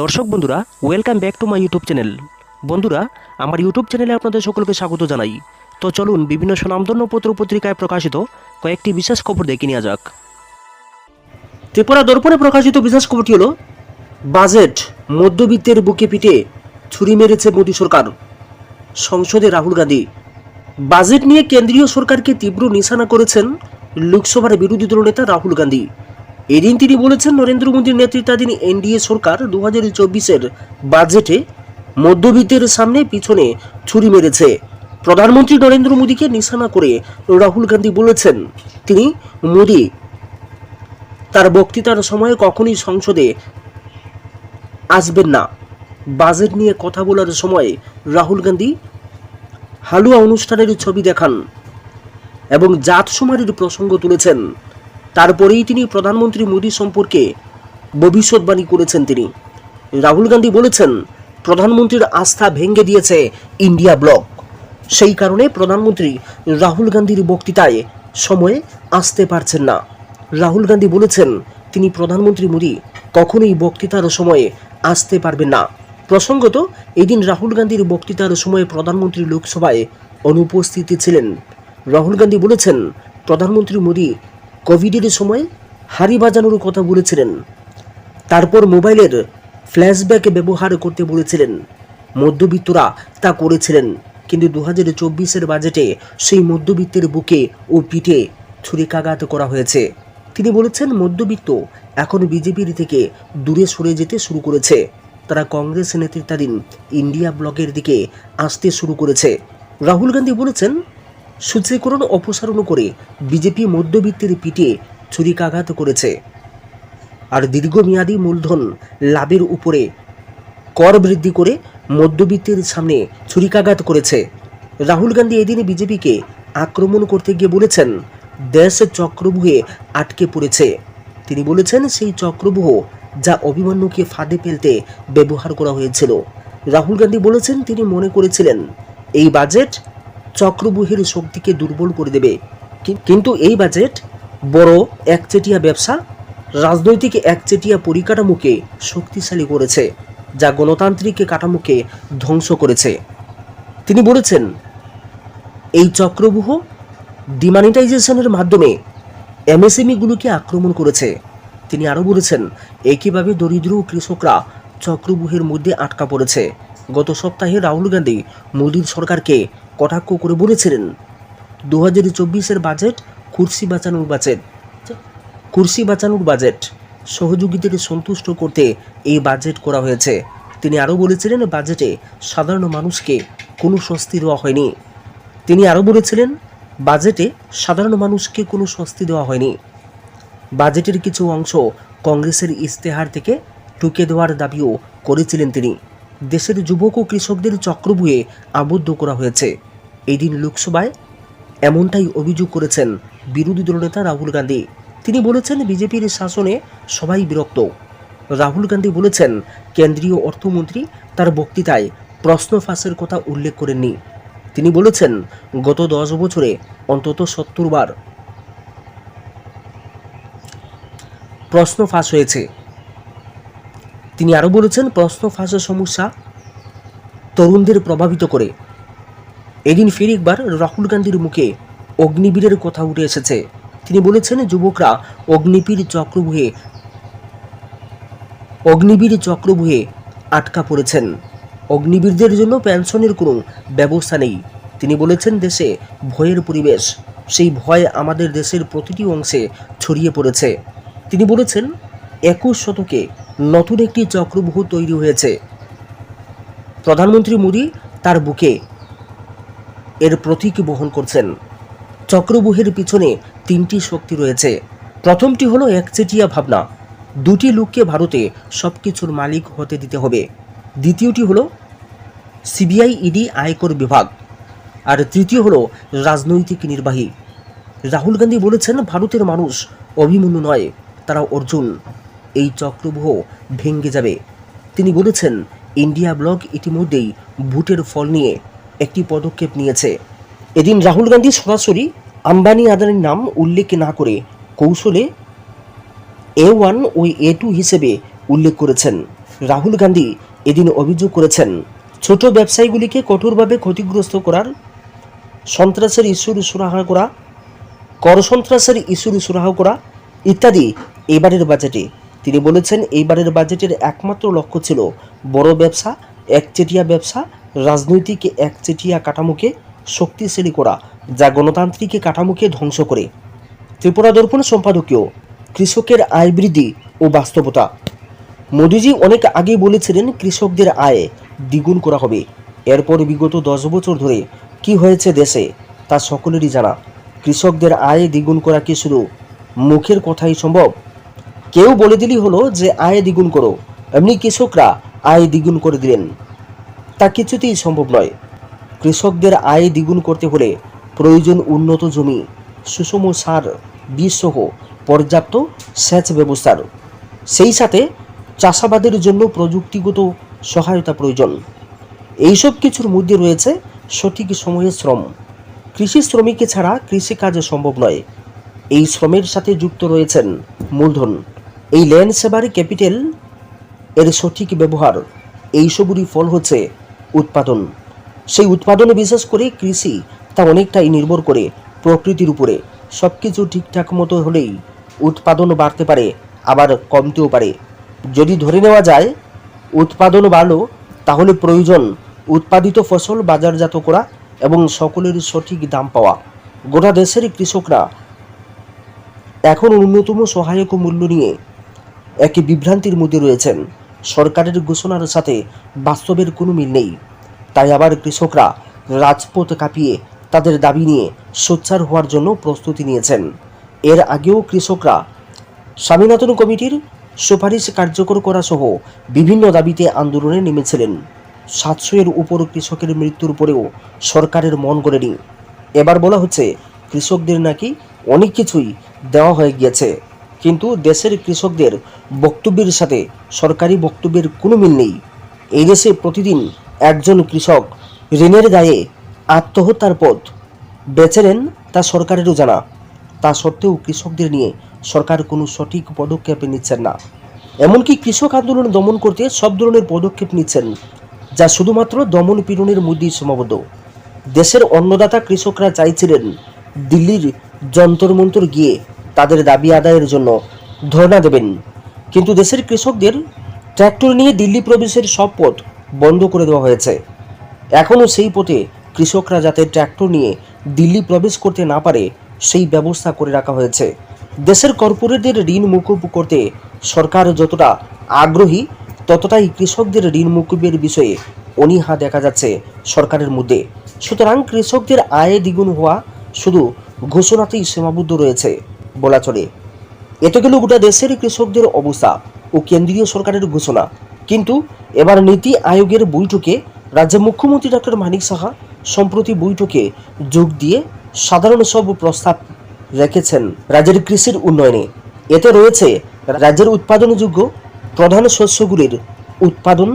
দর্শক বন্ধুরা welcome back to my YouTube channel বন্ধুরা, আমার ইউটিউব চ্যানেলে আপনাদের সকলকে স্বাগত জানাই। তো চলুন বিভিন্ন সুনামধন্য পত্র পত্রিকায় প্রকাশিত কয়েকটি বিশেষ খবর দেখে নেওয়া যাক। ত্রিপুরা দর্পণে প্রকাশিত বিশেষ খবরটি হল বাজেট মধ্যবিত্তের বুকে পিঠে ছুরি মেরেছে মোদী সরকার। সংসদে রাহুল গান্ধী। বাজেট নিয়ে কেন্দ্রীয় সরকারকে তীব্র নিশানা করেছেন লোকসভার বিরোধী দলনেতা রাহুল গান্ধী। এদিন তিনি বলেছেন, নরেন্দ্র মোদীর নেতৃত্বাধীন এনডিএ সরকার দু হাজার চব্বিশের বাজেটে মধ্যবিত্তের সামনে পিছনে ছুরি মেরেছে। প্রধানমন্ত্রী নরেন্দ্র মোদীকে নিশানা করে রাহুল গান্ধী বলেছেন, তিনি, মোদী, তার বক্তৃতার সময় কখনই সংসদে আসবেন না। বাজেট নিয়ে কথা বলার সময় রাহুল গান্ধী হালুয়া অনুষ্ঠানের ছবি দেখান এবং জাত সুমারির প্রসঙ্গ তুলেছেন। তারপরেই তিনি প্রধানমন্ত্রী মোদী সম্পর্কে ভবিষ্যৎবাণী করেছেন তিনি। রাহুল গান্ধী বলেছেন, প্রধানমন্ত্রীর আস্থা ভেঙে দিয়েছে ইন্ডিয়া ব্লক। সেই কারণে প্রধানমন্ত্রী রাহুল গান্ধীর বক্তৃতায় সময়ে আসতে পারছেন না। রাহুল গান্ধী বলেছেন, তিনি প্রধানমন্ত্রী মোদী, কখনোই বক্তৃতার সময়ে আসতে পারবেন না। প্রসঙ্গত, এদিন রাহুল গান্ধীর বক্তৃতার সময়ে প্রধানমন্ত্রী লোকসভায় অনুপস্থিত ছিলেন। রাহুল গান্ধী বলেছেন, প্রধানমন্ত্রী মোদী কোভিডের সময় হাড়ি বাজানোর কথা বলেছিলেন। তারপর মোবাইলের ফ্ল্যাশব্যাক ব্যবহার করতে বলেছিলেন। মধ্যবিত্তরা তা করেছিলেন, কিন্তু দু হাজার চব্বিশের বাজেটে সেই মধ্যবিত্তের বুকে ও পিঠে ছুরিকাঘাত করা হয়েছে। তিনি বলেছেন, মধ্যবিত্ত এখন বিজেপির থেকে দূরে সরে যেতে শুরু করেছে। তারা কংগ্রেস নেতৃত্বাধীন ইন্ডিয়া ব্লকের দিকে আসতে শুরু করেছে। রাহুল গান্ধী বলেছেন সূচীকরণ অপসারণ করে বিজেপি মধ্যবিত্তের পিঠে ছুরিকাঘাত করেছে। আর দীর্ঘমেয়াদী মূলধন লাভের উপরে কর বৃদ্ধি করে মধ্যবিত্তের সামনে ছুরিকাঘাত করেছে। রাহুল গান্ধী এদিন বিজেপিকে আক্রমণ করতে গিয়ে বলেছেন, দেশ চক্রবুহে আটকে পড়েছে। তিনি বলেছেন, সেই চক্রবুহ যা অভিমন্যুকে ফাঁদে ফেলতে ব্যবহার করা হয়েছিল। রাহুল গান্ধী বলেছেন, তিনি মনে করেছিলেন, এই বাজেট চক্রবুহের শক্তিকে দুর্বল করে দেবে। কিন্তু এই বাজেট বড় একচেটিয়া ব্যবসা, রাজনৈতিক একচেটিয়া পরিকাঠামোকে শক্তিশালী করেছে, যা গণতান্ত্রিক কাঠামোকে ধ্বংস করেছে। তিনি বলেছেন, এই চক্রবুহ ডিমানিটাইজেশনের মাধ্যমে এমএসএমইগুলোকে আক্রমণ করেছে। তিনি আরও বলেছেন, একইভাবে দরিদ্র ও কৃষকরা চক্রবুহের মধ্যে আটকা পড়েছে। গত সপ্তাহে রাহুল গান্ধী মোদীর সরকারকে কটাক্ষ করে বলেছিলেন? দু হাজার চব্বিশের বাজেট, কুর্সি বাঁচানোর বাজেট। কুর্সি বাঁচানোর বাজেট সহযোগীদের সন্তুষ্ট করতে এই বাজেট করা হয়েছে। তিনি আরও বলেছিলেন, বাজেটে সাধারণ মানুষকে কোনো স্বস্তি দেওয়া হয়নি। তিনি আরও বলেছিলেন, বাজেটে সাধারণ মানুষকে কোনো স্বস্তি দেওয়া হয়নি। বাজেটের কিছু অংশ কংগ্রেসের ইস্তেহার থেকে টুকে দেওয়ার দাবিও করেছিলেন তিনি। দেশের যুবক ও কৃষকদের চক্রবুয়ে আবদ্ধ করা হয়েছে। এই দিন লোকসভায় এমনটাই অভিযোগ করেছেন বিরোধী দলনেতা রাহুল গান্ধী। তিনি বলেছেন, বিজেপির শাসনে সবাই বিরক্ত। রাহুল গান্ধী বলেছেন, কেন্দ্রীয় অর্থমন্ত্রী তার বক্তৃতায় প্রশ্ন ফাঁসের কথা উল্লেখ করেননি। তিনি বলেছেন, গত দশ বছরে অন্তত সত্তর বার প্রশ্ন ফাঁস হয়েছে। তিনি আরও বলেছেন, প্রশ্ন ফাঁসের সমস্যা তরুণদের প্রভাবিত করে। এদিন ফের একবার রাহুল গান্ধীর মুখে অগ্নিবীরের কথা উঠে এসেছে। তিনি বলেছেন, যুবকরা অগ্নিবীর চক্রবুহে অগ্নিবীর চক্রবুহে আটকা পড়েছেন। অগ্নিবীরদের জন্য পেনশনের কোনো ব্যবস্থা নেই। তিনি বলেছেন, দেশে ভয়ের পরিবেশ, সেই ভয় আমাদের দেশের প্রতিটি অংশে ছড়িয়ে পড়েছে। তিনি বলেছেন, একুশ শতকে নতুন একটি চক্রবুহ তৈরি হয়েছে। প্রধানমন্ত্রী মোদী তার বুকে এর প্রতীক বহন করছেন। চক্রবুহের পিছনে তিনটি শক্তি রয়েছে। প্রথমটি হলো একচেটিয়া ভাবনা। দুটি লোককে ভারতে সব কিছুর মালিক হতে দিতে হবে। দ্বিতীয়টি হলো সিবিআই ইডি আয়কর বিভাগ। আর তৃতীয় হলো রাজনৈতিক নির্বাহী। রাহুল গান্ধী বলেছেন, ভারতের মানুষ অভিমন্যু নয় তারা অর্জুন। এই চক্রবুহ ভেঙ্গে যাবে। তিনি বলেছেন, ইন্ডিয়া ব্লক ইতিমধ্যেই ভোটের ফল নিয়ে একটি পদক্ষেপ নিয়েছে। এদিন রাহুল গান্ধী সরাসরি আম্বানি আদানির নাম উল্লেখ না করে কৌশলে এ ওয়ান ও এ টু হিসেবে উল্লেখ করেছেন। রাহুল গান্ধী এদিন অভিযোগ করেছেন, ছোট ব্যবসায়ীগুলিকে কঠোরভাবে ক্ষতিগ্রস্ত করার সন্ত্রাসের ইস্যুর সুরাহা করা কর সন্ত্রাসের ইস্যুর সুরাহা করা ইত্যাদি এবারের বাজেটে তিনি বলেছেন, এইবারের বাজেটের একমাত্র লক্ষ্য ছিল বড় ব্যবসা, একচেটিয়া ব্যবসা, রাজনৈতিক একচেটিয়া কাঠামোকে শক্তিশালী করা, যা গণতান্ত্রিক কাঠামোকে ধ্বংস করে। ত্রিপুরা দর্পণ সম্পাদকীয়, কৃষকের আয় বৃদ্ধি ও বাস্তবতা। মোদিজি অনেক আগেই বলেছিলেন, কৃষকদের আয় দ্বিগুণ করা হবে। এরপর বিগত দশ বছর ধরে কি হয়েছে দেশে, তা সকলেরই জানা। কৃষকদের আয় দ্বিগুণ করা কি শুধু মুখের কথাই সম্ভব? কেউ বলে দিলেই হলো যে, আয় দ্বিগুণ করো। এমনি কৃষকরা আয় দ্বিগুণ করে দিলেন। তা কিছুতেই সম্ভব নয়। কৃষকদের আয় দ্বিগুণ করতে হলে প্রয়োজন উন্নত জমি, সুষম সার বীজ সহ পর্যাপ্ত সেচ ব্যবস্থার। সেই সাথে চাষাবাদের জন্য প্রযুক্তিগত সহায়তা প্রয়োজন। এইসব কিছুর মধ্যে রয়েছে সঠিক সময়ে শ্রম। কৃষি শ্রমিক ছাড়া কৃষিকাজ সম্ভব নয়। এই শ্রমের সাথে যুক্ত রয়েছেন মূলধন। এই ল্যান্ড সেবার ক্যাপিটাল এর সঠিক ব্যবহার এইসবেরই ফল হচ্ছে উৎপাদন। সেই উৎপাদনে বিশেষ করে কৃষি তা অনেকটাই নির্ভর করে প্রকৃতির উপরে। সব কিছু ঠিকঠাক মতো হলেই উৎপাদন বাড়তে পারে, আবার কমতেও পারে। যদি ধরে নেওয়া যায়, উৎপাদন বাড়লো, তাহলে প্রয়োজন উৎপাদিত ফসল বাজারজাত করা এবং সকলের সঠিক দাম পাওয়া। গোটা দেশের কৃষকরা এখন অন্যতম সহায়ক মূল্য নিয়ে একই বিভ্রান্তির মধ্যে রয়েছেন। সরকারের ঘোষণার সাথে বাস্তবের কোনো মিল নেই। তাই আবার কৃষকরা রাজপথ কাঁপিয়ে তাদের দাবি নিয়ে সোচ্চার হওয়ার জন্য প্রস্তুতি নিয়েছেন। এর আগেও কৃষকরা স্বামীনাথন কমিটির সুপারিশ কার্যকর করা সহ বিভিন্ন দাবিতে আন্দোলনে নেমেছিলেন। সাতশো এর উপর কৃষকের মৃত্যুর পরেও সরকারের মন গড়েনি। এবার বলা হচ্ছে, কৃষকদের নাকি অনেক কিছুই দেওয়া হয়ে গিয়েছে। কিন্তু দেশের কৃষকদের বক্তব্যের সাথে সরকারি বক্তব্যের কোনো মিল নেই। এই দেশে প্রতিদিন একজন কৃষক ঋণের দায়ে আত্মহত্যার পথ বেছে নেন তা সরকারেরও জানা। তা সত্ত্বেও কৃষকদের নিয়ে সরকার কোনো সঠিক পদক্ষেপ নিচ্ছেন না। এমনকি কৃষক আন্দোলন দমন করতে সব ধরনের পদক্ষেপ নিচ্ছেন, যা শুধুমাত্র দমন পীড়নের মধ্যেই সীমাবদ্ধ। দেশের অন্নদাতা কৃষকরা চাইছিলেন দিল্লির যন্তর মন্তর গিয়ে তাদের দাবি আদায়ের জন্য ধর্ণা দেবেন। কিন্তু দেশের কৃষকদের ট্র্যাক্টর নিয়ে দিল্লি প্রবেশের সব পথ বন্ধ করে দেওয়া হয়েছে। এখনও সেই পথে কৃষকরা যাতে ট্র্যাক্টর নিয়ে দিল্লি প্রবেশ করতে না পারে, সেই ব্যবস্থা করে রাখা হয়েছে। দেশের কর্পোরেটদের ঋণ মুকুব করতে সরকার যতটা আগ্রহী, ততটাই কৃষকদের ঋণ মুকুবের বিষয়ে অনীহা দেখা যাচ্ছে সরকারের মধ্যে। সুতরাং কৃষকদের আয় দ্বিগুণ হওয়া শুধু ঘোষণাতেই সীমাবদ্ধ রয়েছে। বলা চলে এত গেল গোটা দেশের কৃষকদের অবস্থা ও কেন্দ্রীয় সরকারের ঘোষণা। কিন্তু এবার নীতি আয়োগের বৈঠকে রাজ্যের মুখ্যমন্ত্রী ডক্টর মানিক সাহা সম্প্রতি বৈঠকে যোগ দিয়ে সাধারণ সব প্রস্তাব রেখেছেন রাজ্যের কৃষির উন্নয়নে। এতে রয়েছে রাজ্যের উৎপাদনযোগ্য প্রধান শস্যগুলির উৎপাদন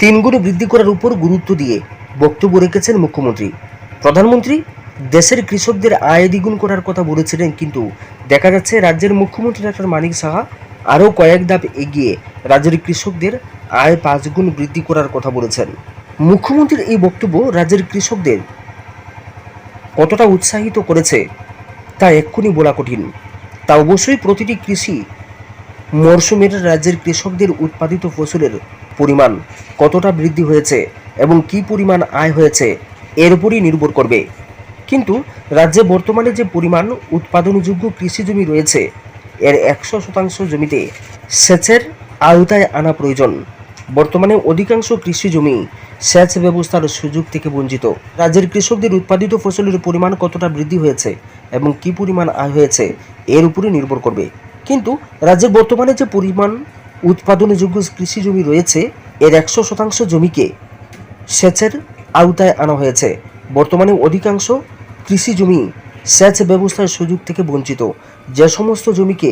তিনগুণ বৃদ্ধি করার উপর গুরুত্ব দিয়ে বক্তব্য রেখেছেন মুখ্যমন্ত্রী। প্রধানমন্ত্রী দেশের কৃষকদের আয় দ্বিগুণ করার কথা বলেছিলেন, কিন্তু দেখা যাচ্ছে রাজ্যের মুখ্যমন্ত্রী ডক্টর মানিক সাহা আরও কয়েক ধাপ এগিয়ে রাজ্যের কৃষকদের আয় পাঁচগুণ বৃদ্ধি করার কথা বলেছেন। মুখ্যমন্ত্রীর এই বক্তব্য রাজ্যের কৃষকদের কতটা উৎসাহিত করেছে, তা এক্ষুনি বলা কঠিন। তা অবশ্যই প্রতিটি কৃষি মরশুমের রাজ্যের কৃষকদের উৎপাদিত ফসলের পরিমাণ কতটা বৃদ্ধি হয়েছে এবং কি পরিমাণ আয় হয়েছে, এর উপরই নির্ভর করবে। কিন্তু রাজ্যে বর্তমানে যে পরিমাণ উৎপাদনযোগ্য কৃষি জমি রয়েছে, এর একশো শতাংশ জমিতে সেচের আওতায় আনা প্রয়োজন। বর্তমানে অধিকাংশ কৃষি জমি সেচ ব্যবস্থার সুযোগ থেকে বঞ্চিত। রাজ্যের কৃষকদের উৎপাদিত ফসলের পরিমাণ কতটা বৃদ্ধি হয়েছে এবং কি পরিমাণ আয় হয়েছে, এর উপরে নির্ভর করবে। কিন্তু রাজ্যের বর্তমানে যে পরিমাণ উৎপাদনযোগ্য কৃষি জমি রয়েছে, এর একশো শতাংশ জমিকে সেচের আওতায় আনা হয়েছে। বর্তমানে অধিকাংশ কৃষি জমি সেচ ব্যবস্থার সুযোগ থেকে বঞ্চিত। যে সমস্ত জমিকে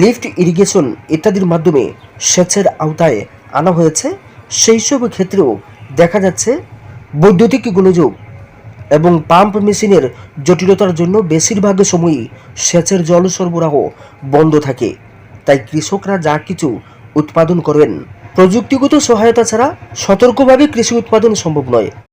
লিফট, ইরিগেশন ইত্যাদির মাধ্যমে সেচের আওতায় আনা হয়েছে, সেই সব ক্ষেত্রেও দেখা যাচ্ছে বৈদ্যুতিক গোলযোগ এবং পাম্প মেশিনের জটিলতার জন্য বেশিরভাগ সময়ই সেচের জল সরবরাহ বন্ধ থাকে। তাই কৃষকরা যা কিছু উৎপাদন করবেন প্রযুক্তিগত সহায়তা ছাড়া সতর্কভাবে কৃষি উৎপাদন সম্ভব নয়।